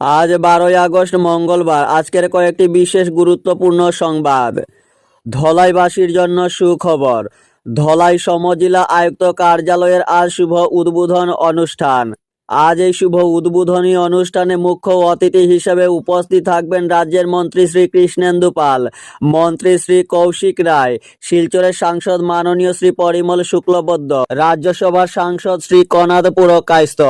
আজ বারোই আগস্ট মঙ্গলবার, আজকের কয়েকটি বিশেষ গুরুত্বপূর্ণ সংবাদ। ধলাইবাসীর জন্য সুখবর, ধলাই সমজিলা আয়ুক্ত কার্যালয়ের আজ শুভ উদ্বোধন অনুষ্ঠান। আজ এই শুভ উদ্বোধনী অনুষ্ঠানে মুখ্য অতিথি হিসেবে উপস্থিত থাকবেন রাজ্যের মন্ত্রী শ্রী কৃষ্ণেন্দু পাল মন্ত্রী শ্রী কৌশিক রায়, শিলচরের সাংসদ মাননীয় শ্রী পরিমল শুক্লবদ্ধ রাজ্যসভার সাংসদ শ্রী কনাদ পুরকায়স্থ,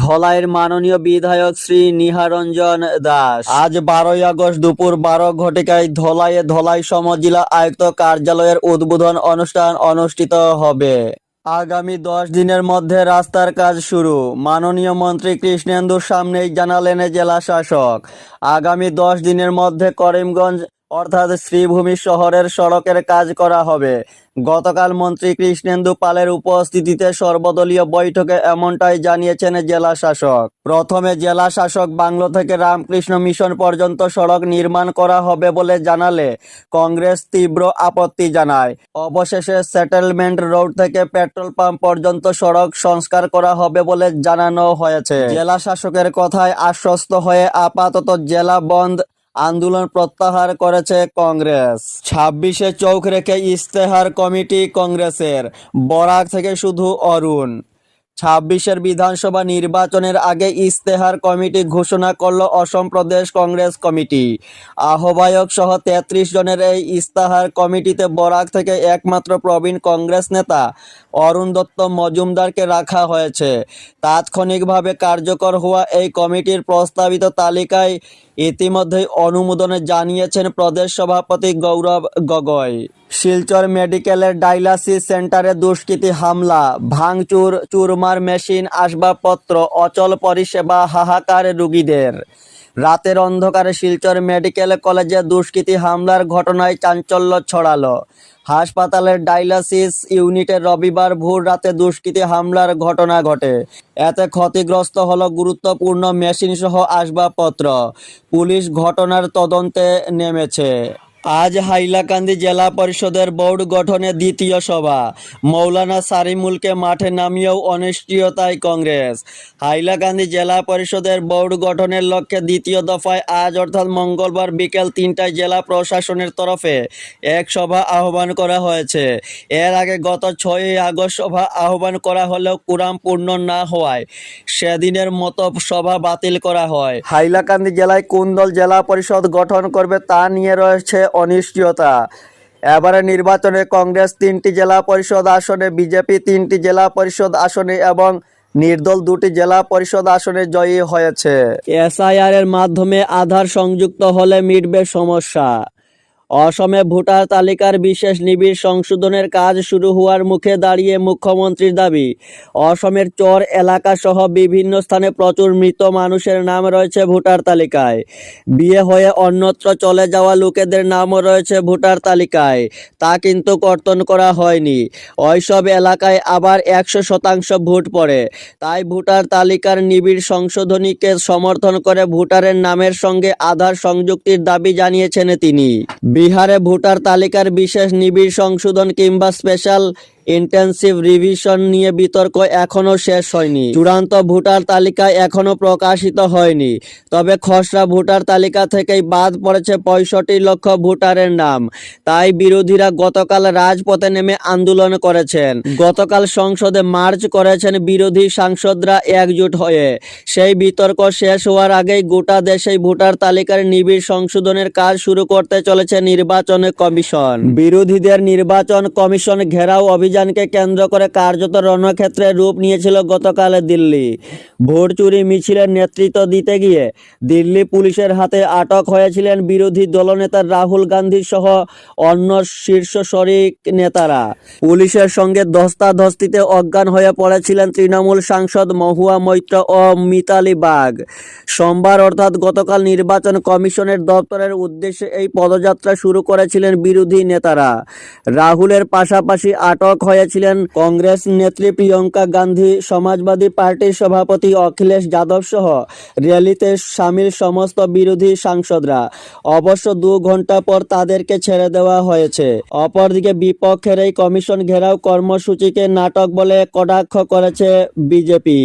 ধলাইয়ের মাননীয় বিধায়ক শ্রী নিহারঞ্জন দাস। আজ বারোই আগস্ট দুপুর বারো ঘটিকায় ধলাইয়ে ধলাই সমজেলা আয়ুক্ত কার্যালয়ের উদ্বোধন অনুষ্ঠান অনুষ্ঠিত হবে। আগামী দশ দিনের মধ্যে রাস্তার কাজ শুরু। মাননীয় মন্ত্রী কৃষ্ণেন্দুর সামনেই জানালেন জেলা শাসক। আগামী দশ দিনের মধ্যে করিমগঞ্জ অর্থাৎ শ্রীভূমি শহরের সড়কের কাজ করা হবে। গতকাল মন্ত্রী কৃষ্ণেন্দু পালের উপস্থিতিতে সর্বদলীয় বৈঠকে এমনটাই জানিয়েছেন জেলা শাসক। প্রথমে জেলা শাসক বাংলো থেকে রামকৃষ্ণ মিশন পর্যন্ত সড়ক নির্মাণ করা হবে বলে জানালে কংগ্রেস তীব্র আপত্তি জানায়। অবশেষে সেটেলমেন্ট রোড থেকে পেট্রোল পাম্প পর্যন্ত সড়ক সংস্কার করা হবে বলে জানানো হয়েছে। জেলা শাসকের কথায় আশ্বস্ত হয়ে আপাতত জেলা বন্ধ আন্দোলন প্রত্যাহার করেছে কংগ্রেস। ছাব্বিশে চৌক রেখে ইস্তেহার কমিটি কংগ্রেসের, বরাক থেকে শুধু অরুণ। ছাব্বিশের বিধানসভা নির্বাচনের আগে ইস্তেহার কমিটি ঘোষণা করল অসম প্রদেশ কংগ্রেস কমিটি। আহ্বায়ক সহ তেত্রিশ জনের এই ইস্তাহার কমিটিতে বরাক থেকে একমাত্র প্রবীণ কংগ্রেস নেতা অরুণ দত্ত মজুমদারকে রাখা হয়েছে। তাৎক্ষণিকভাবে কার্যকর হওয়া এই কমিটির প্রস্তাবিত তালিকায় ইতিমধ্যেই অনুমোদনে জানিয়েছেন প্রদেশ সভাপতি গৌরব গগৈ। শিলচর মেডিকেলের ডায়ালাসিস সেন্টারে দুষ্কৃতী হামলা, ভাঙচুর, চুরমার মেশিন, আসবাবপত্র, অচল পরিষেবা, হাহাকার রুগীদের। রাতের অন্ধকারে শিলচর মেডিকেল কলেজে দুষ্কৃতী হামলার ঘটনায় চাঞ্চল্য ছড়ালো। হাসপাতালের ডায়ালাসিস ইউনিটে রবিবার ভোর রাতে দুষ্কৃতী হামলার ঘটনা ঘটে। এতে ক্ষতিগ্রস্ত হল গুরুত্বপূর্ণ মেশিনসহ আসবাবপত্র। পুলিশ ঘটনার তদন্তে নেমেছে। আজ হাইলাকান্দি জেলা পরিষদের বোর্ড গঠনে দ্বিতীয় সভা। মৌলানা সারিমুলকে মাঠে নামিয়েও অনিশ্চয়তায় কংগ্রেস। হাইলাকান্দি জেলা পরিষদের বোর্ড গঠনের লক্ষ্যে দ্বিতীয় দফায় আজ অর্থাৎ মঙ্গলবার বিকেল তিনটায় জেলা প্রশাসনের তরফে এক সভা আহ্বান করা হয়েছে। এর আগে গত ছয়ই আগস্ট সভা আহ্বান করা হলেও কুরাম পূর্ণ না হওয়ায় সেদিনের মতো সভা বাতিল করা হয়। হাইলাকান্দি জেলায় কোন দল জেলা পরিষদ গঠন করবে তা নিয়ে রয়েছে অনিশ্চয়তা। এবারে নির্বাচনে কংগ্রেস তিনটি জেলা পরিষদ আসনে, বিজেপি তিনটি জেলা পরিষদ আসনে এবং নির্দল দুটি জেলা পরিষদ আসনে জয়ী হয়েছে। এসআইআর এর মাধ্যমে আধার সংযুক্ত হলে মিটবে সমস্যা। অসমে ভোটার তালিকার বিশেষ নিবিড় সংশোধনের কাজ শুরু হওয়ার মুখে দাঁড়িয়ে মুখ্যমন্ত্রীর দাবি, অসমের চর এলাকা সহ বিভিন্ন স্থানে প্রচুর মৃত মানুষের নাম রয়েছে ভোটার তালিকায়। বিয়ে হয়ে অন্যত্র চলে যাওয়া লোকেদের নামও রয়েছে ভোটার তালিকায়, তা কিন্তু কর্তন করা হয়নি। ওইসব এলাকায় আবার একশো শতাংশ ভোট পড়ে। তাই ভোটার তালিকার নিবিড় সংশোধনীকে সমর্থন করে ভোটারের নামের সঙ্গে আধার সংযুক্তির দাবি জানিয়েছেন তিনি। বিহারে ভোটার তালিকার বিশেষ নিবিড় সংশোধন কিংবা স্পেশাল ইন্টেন্সিভ রিভিশন নিয়ে বিতর্ক এখনও শেষ হয়নি। চূড়ান্ত ভোটার তালিকা এখনও প্রকাশিত হয়নি। তবে খসড়া ভোটার তালিকা থেকেই বাদ পড়েছে পঁয়ষট্টি লক্ষ ভোটারের নাম। তাই বিরোধীরা গতকাল রাজপথে নেমে আন্দোলন করেছেন। গতকাল সংসদে মার্চ করেছেন বিরোধী সাংসদরা একজোট হয়ে। সেই বিতর্ক শেষ হওয়ার আগেই গোটা দেশেই ভোটার তালিকার নিবিড় সংশোধনের কাজ শুরু করতে চলেছে নির্বাচন কমিশন। বিরোধীদের নির্বাচন কমিশন ঘেরাও অভিযানকে কেন্দ্র করে কার্যত রণক্ষেত্রে রূপ নিয়েছিল গতকাল দিল্লি। ভোট চুরি মিছিলের নেতৃত্ব দিতে গিয়ে দিল্লি পুলিশের হাতে আটক হয়েছিলেন বিরোধী দলনেতা রাহুল গান্ধী সহ অন্য শীর্ষ শরিক নেতারা। পুলিশের সঙ্গে ধস্তাধস্তিতে অজ্ঞান হয়ে পড়েছিলেন তৃণমূল সাংসদ মহুয়া মৈত্র ও মিতালি বাগ। সোমবার অর্থাৎ গতকাল নির্বাচন কমিশনের দপ্তরের উদ্দেশ্যে এই পদযাত্রা শুরু করেছিলেন বিরোধী নেতারা। রাহুলের পাশাপাশি আটক হয়েছিলেন কংগ্রেস নেত্রী প্রিয়ঙ্কা গান্ধী, সমাজবাদী পার্টির সভাপতি অখিলেশ যাদব সহ র্যালিতে সামিল সমস্ত বিরোধী সাংসদরা। অবশ্য দু ঘণ্টা পর তাদেরকে ছেড়ে দেওয়া হয়েছে। অপরদিকে বিপক্ষের এই কমিশন ঘেরাও কর্মসূচিকে নাটক বলে কটাক্ষ করেছে বিজেপি।